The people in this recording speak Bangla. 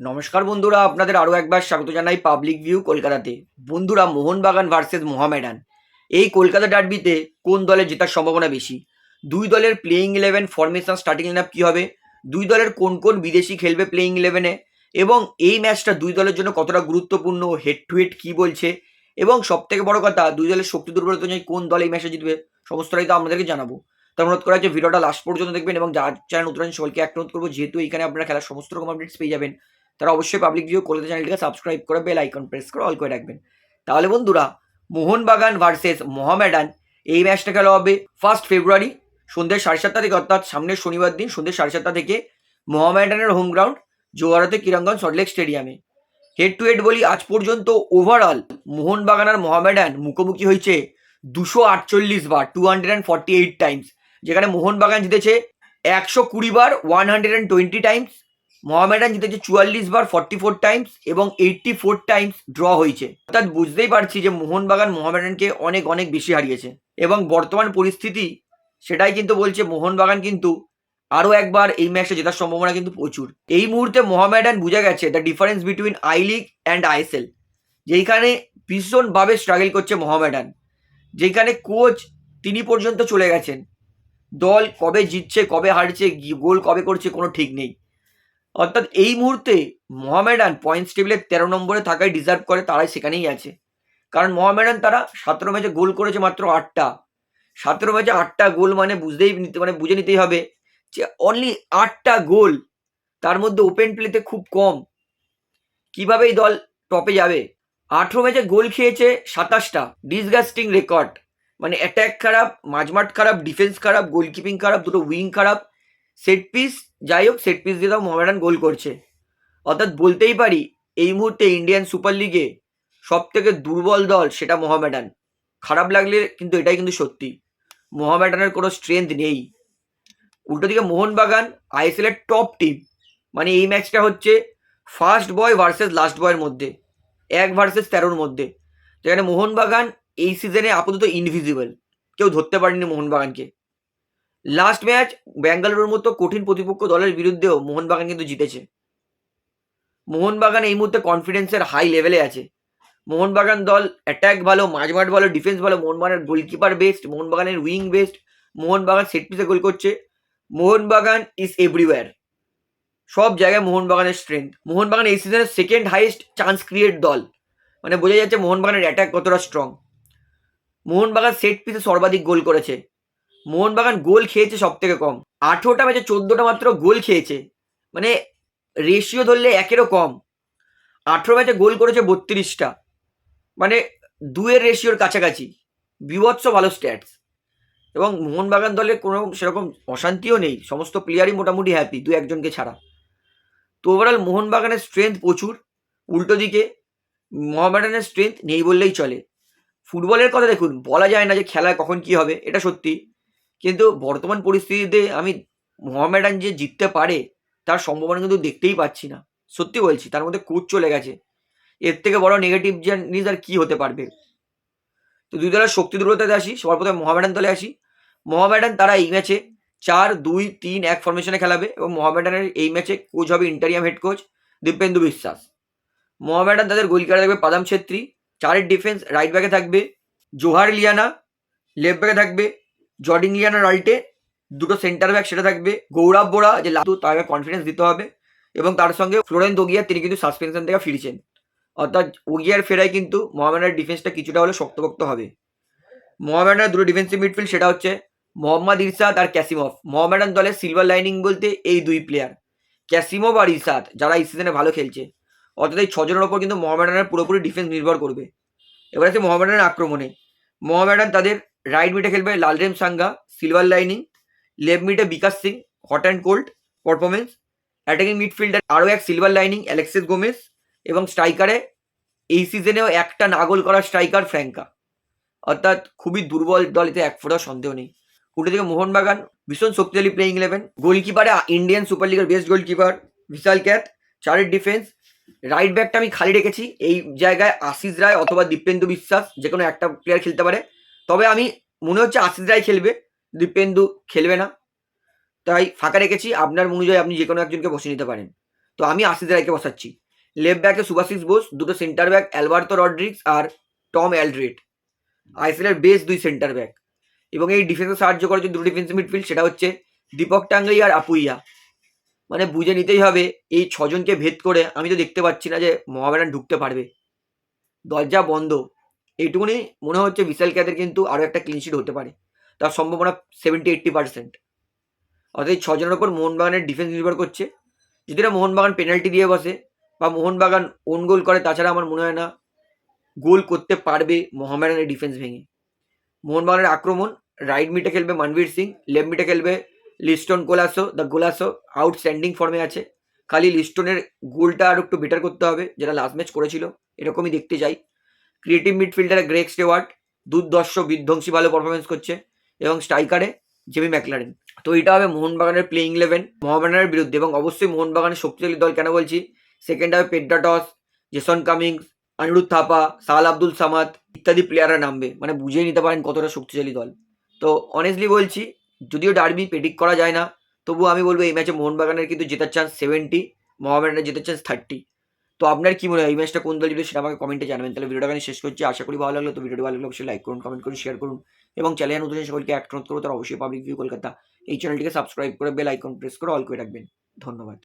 নমস্কার বন্ধুরা, আপনাদের আরও একবার স্বাগত জানাই পাবলিক ভিউ কলকাতাতে। বন্ধুরা, মোহনবাগান ভার্সেস মোহামেডান। এই কলকাতা ডার্বিতে কোন দলের জেতার সম্ভাবনা বেশি? দুই দলের playing eleven formation starting line কী হবে? দুই দলের কোন কোন বিদেশি খেলবে প্লেয়িং ইলেভেনে এবং এই ম্যাচটা দুই দলের জন্য কতটা গুরুত্বপূর্ণ হেড টু হেড কী বলছে? এবং সব থেকে বড় কথা, দুই দলের শক্তি দুর্বলতা অনুযায়ী কোন দল এই ম্যাচে জিতবে? সমস্তটাই তো আপনাদেরকে জানাব। তার অনুরোধ করা হচ্ছে, ভিডিওটা লাস্ট পর্যন্ত দেখবেন এবং যার চ্যানেল নতুন সকলকে এক অনুরোধ করব, যেহেতু এখানে আপনারা খেলার সমস্ত রকম আপডেটস পেয়ে যাবেন। তারা অবশ্যই পাবলিক ভিউ কলকাতা চ্যানেলটিকে সাবস্ক্রাইব করে বেল আইকন প্রেস করে অল করে রাখবেন। তাহলে বন্ধুরা, মোহনবাগান ভার্সেস মোহামেডান, এই ম্যাচটা খেলা হবে ফার্স্ট ফেব্রুয়ারি সন্ধ্যে সাড়ে সাতটা থেকে, অর্থাৎ সামনের শনিবার দিন সন্ধ্যে সাড়ে সাতটা থেকে মোহামেডানের হোম গ্রাউন্ড জোয়ারাতে কিরঙ্গন সল্টলেক স্টেডিয়ামে হেড টু হেড বলি, আজ পর্যন্ত ওভারঅল মোহনবাগান আর মোহামেডান মুখোমুখি হয়েছে দুশো আটচল্লিশ বার two hundred and forty eight times যেখানে মোহনবাগান জিতেছে একশো কুড়ি বার one hundred and twenty times Mohammedan জিতেছে চুয়াল্লিশ বার ফর্টি ফোর টাইমস এবং এইটটি ফোর টাইমস ড্র হয়েছে। অর্থাৎ বুঝতেই পারছি যে মোহনবাগান মোহামেডানকে অনেক অনেক বেশি হারিয়েছে। এবং বর্তমান পরিস্থিতি সেটাই কিন্তু বলছে মোহনবাগান কিন্তু আরও একবার এই ম্যাচটা জেতার সম্ভাবনা কিন্তু প্রচুর। এই মুহূর্তে মোহামেডান বুঝে গেছে the difference between I League and ISL যেইখানে ভীষণভাবে স্ট্রাগল করছে মোহামেডান যেখানে কোচ তিনি পর্যন্ত চলে গেছেন। দল কবে জিতছে, কবে হারছে গোল কবে করছে কোনো ঠিক নেই। অর্থাৎ এই মুহূর্তে মোহামেডান পয়েন্টস টেবিলের তেরো নম্বরে থাকায় ডিজার্ভ করে, তারাই সেখানেই আছে। কারণ মোহামেডান তারা সতেরো ম্যাচে গোল করেছে মাত্র আটটা। সতেরো ম্যাচে আটটা গোল মানে বুঝতেই নিতে মানে বুঝে নিতেই হবে যে অনলি আটটা গোল তার মধ্যে ওপেন প্লেতে খুব কম। কীভাবে এই দল টপে যাবে? আঠেরো ম্যাচে গোল খেয়েছে সাতাশটা। ডিসগাস্টিং রেকর্ড মানে অ্যাট্যাক খারাপ, মাঝমাঠ খারাপ ডিফেন্স খারাপ গোলকিপিং খারাপ, দুটো উইং খারাপ সেট পিস যাই হোক সেট পিস দিয়ে তাও মোহামেডান গোল করছে। অর্থাৎ বলতেই পারি, এই মুহূর্তে ইন্ডিয়ান সুপার লিগে সব থেকে দুর্বল দল সেটা মোহামেডান। খারাপ লাগলে কিন্তু এটাই কিন্তু সত্যি। মোহামেডানের কোনো স্ট্রেংথ নেই। উল্টো দিকে মোহনবাগান আইএসএল এর টপ টিম মানে এই ম্যাচটা হচ্ছে ফার্স্ট বয় ভার্সেস লাস্ট বয়ের মধ্যে। এক ভার্সেস তেরোর মধ্যে। যেখানে মোহনবাগান এই সিজনে আপাতত ইনভিজিবল কেউ ধরতে পারেনি মোহনবাগানকে। লাস্ট ম্যাচ ব্যাঙ্গালোরের মতো কঠিন প্রতিপক্ষ দলের বিরুদ্ধেও মোহনবাগান কিন্তু জিতেছে। মোহনবাগান এই মুহূর্তে কনফিডেন্সের হাই লেভেলে আছে। মোহনবাগান দল অ্যাটাক ভালো, মাঝমাঠ ভালো ডিফেন্স ভালো, মোহনবাগানের গোলকিপার বেস্ট মোহনবাগানের উইং বেস্ট মোহনবাগান সেট পিসে গোল করছে। মোহনবাগান ইজ এভরিওয়্যার সব জায়গায় মোহনবাগানের স্ট্রেংথ মোহনবাগান এই সিজনের সেকেন্ড হাইয়েস্ট চান্স ক্রিয়েট দল। মানে বোঝা যাচ্ছে মোহনবাগানের অ্যাটাক কতটা স্ট্রং মোহনবাগান সেট পিসে সর্বাধিক গোল করেছে। মোহনবাগান গোল খেয়েছে সব থেকে কম। আঠেরোটা ম্যাচে চোদ্দোটা মাত্র গোল খেয়েছে। মানে রেশিও ধরলে একেরও কম। আঠেরো ম্যাচে গোল করেছে বত্রিশটা। মানে দুয়ের রেশিওর কাছাকাছি। বিভৎস ভালো স্ট্যাটস এবং মোহনবাগান দলে কোনো সেরকম অশান্তিও নেই। সমস্ত প্লেয়ারই মোটামুটি হ্যাপি দু একজনকে ছাড়া। তো ওভারঅল মোহনবাগানের স্ট্রেংথ প্রচুর। উল্টো দিকে মোহামেডানের স্ট্রেংথ নেই বললেই চলে। ফুটবলের কথা দেখুন, বলা যায় না যে খেলায় কখন কি হবে, এটা সত্যি। কিন্তু বর্তমান পরিস্থিতিতে আমি মোহামেডান যে জিততে পারে, তার সম্ভাবনা কিন্তু দেখতেই পাচ্ছি না। সত্যি বলছি, তার মধ্যে কোচ চলে গেছে। এর থেকে বড় নেগেটিভ জিনিস আর কি হতে পারবে? তো দুই দলের শক্তি দুর্বলতাতে আসি, সবার প্রথমে মোহামেডান দলে আসি। মোহামেডান তারা এই ম্যাচে চার, দুই, তিন এক ফরমেশনে খেলাবে এবং মোহামেডানের এই ম্যাচে কোচ হবে ইন্টারিয়াম হেড কোচ দীপেন্দু বিশ্বাস। মোহামেডান তাদের গোলকিপার থাকবে পাদাম ছেত্রী, চারের ডিফেন্স রাইট ব্যাকে থাকবে, জোহার লিয়ানা লেফট ব্যাকে থাকবে জর্ডিন লিয়ানা রাইটে দুটো সেন্টার ব্যাক সেটা থাকবে, গৌরব বোরা, যে লাতু তাকে কনফিডেন্স দিতে হবে, এবং তার সঙ্গে ফ্লোরেন দোগিয়া, তিনি কিন্তু সাসপেনশন থেকে ফিরছেন। অর্থাৎ ওগিয়ার ফেরায় কিন্তু মোহামেডানের ডিফেন্সটা কিছুটা হলে শক্তপোক্ত হবে। মোহামেডানের দুটো ডিফেন্সিভ মিডফিল্ড সেটা হচ্ছে মোহাম্মদ ইরশাদ আর ক্যাসিমভ। মোহামেডান দলের সিলভার লাইনিং বলতে এই দুই প্লেয়ার ক্যাসিমভ আর ইরশাদ, যারা এই সিজনে ভালো খেলছে। অর্থাৎ এই ছজনের ওপর কিন্তু মোহামেডানের পুরোপুরি ডিফেন্স নির্ভর করবে। এবার আছে মোহামেডানের আক্রমণে। মোহামেডান তাদের রাইট মিডে খেলবে Lalremsanga silver lining left মিডে Bikash Singh hot and cold performance attacking midfielder আরও এক সিলভার লাইনিং অ্যালেক্সিস গোমেস এবং স্ট্রাইকারে এই সিজনেও একটা নাগল করা স্ট্রাইকার ফ্র্যাঙ্কা অর্থাৎ খুবই দুর্বল দল এতে এক ফোটা সন্দেহ নেই। উল্টো থেকে মোহনবাগান ভীষণ শক্তিশালী প্লেইং ইলেভেন গোলকিপারে ইন্ডিয়ান সুপার লিগের বেস্ট গোলকিপার বিশাল ক্যাথ চারের ডিফেন্স রাইট ব্যাকটা আমি খালি রেখেছি, এই জায়গায় আশিস রায় অথবা দীপেন্দু বিশ্বাস যে কোনো একটা প্লেয়ার খেলতে পারে। তবে আমি, মনে হচ্ছে আশিস রায় খেলবে। দীপেন্দু খেলবে না। তাই ফাঁকা রেখেছি। আপনার অনুযায়ী আপনি যে কোনো একজনকে বসে নিতে পারেন। তো আমি আশিস রায়কে বসাচ্ছি লেফট ব্যাকে সুভাশিস বোস, দুটো সেন্টার ব্যাক অ্যালবার্তো রড্রিক্স আর টম অ্যালড্রেড আইসিএলের বেস্ট দুই সেন্টার ব্যাক এবং এই ডিফেন্সে সাহায্য করে যে দুটো ডিফেন্স মিডফিল্ড সেটা হচ্ছে দীপক টাঙ্গাই আর আপুইয়া। মানে বুঝে নিতেই হবে, এই ছজনকে ভেদ করে আমি তো দেখতে পাচ্ছি না যে মোহামেডান ঢুকতে পারবে। দরজা বন্ধ। এইটুকুনি মনে হচ্ছে বিশাল ক্যাদের কিন্তু আরও একটা ক্লিনশিট হতে পারে। তার সম্ভাবনা সেভেন্টি এইট্টি পার্সেন্ট অর্থাৎ এই ছজনের ওপর মোহনবাগানের ডিফেন্স নির্ভর করছে। যদি না মোহনবাগান পেনাল্টি দিয়ে বসে বা মোহনবাগান ওন গোল করে, তাছাড়া আমার মনে হয় না গোল করতে পারবে মোহামেডানের ডিফেন্স ভেঙে। মোহনবাগানের আক্রমণ রাইট মিটে খেলবে মানবীর সিং লেফট মিটে খেলবে লিস্টন গোলাসো দ্য গোলাসো আউটস্ট্যান্ডিং ফর্মে আছে। খালি লিস্টনের গোলটা আরও একটু বেটার করতে হবে, যেটা লাস্ট ম্যাচ করেছিল, এরকমই দেখতে চাই। ক্রিয়েটিভ মিডফিল্ডারে গ্রেক স্টেওয়ার্ট দুর্দর্শ বিধ্বংসী ভালো পারফরমেন্স করছে, এবং স্ট্রাইকারে জেমি ম্যাকলারেন। তো এটা হবে মোহনবাগানের প্লেইং ইলেভেন মোহামেডানের বিরুদ্ধে, এবং অবশ্যই মোহনবাগানের শক্তিশালী দল কেন বলছি? সেকেন্ড হবে Petratos Jason Cummings Anirudh Thapa Sahal Abdul Samad ইত্যাদি প্লেয়াররা নামবে। মানে বুঝিয়ে নিতে পারেন কতটা শক্তিশালী দল। তো অনেস্টলি বলছি, যদিও ডার্বি প্রেডিক্ট করা যায় না তবু আমি বলব এই ম্যাচে মোহনবাগানের কিন্তু জেতার চান্স সেভেন্টি মোহামেডানের জেতার চান্স থার্টি তো আপনার কি মনে হয়, এই ম্যাচটা কোন দল জিতবে সেটা আমাকে কমেন্টে জানাবেন। তাহলে ভিডিওটা আমি শেষ করছি। আশা করি ভালো লাগল। তো ভিডিওটি ভালো লাগলে অবশ্যই লাইক করুন কমেন্ট করুন শেয়ার করুন। এবং চ্যানেল নতুন সকলকে অ্যাক্ট করুন তার অবশ্যই পাবলিক ভিউ কলকাতা। এই চ্যানেলটিকে সাবস্ক্রাইব করে বেল আইকন প্রেস করে অল করে রাখবেন। ধন্যবাদ।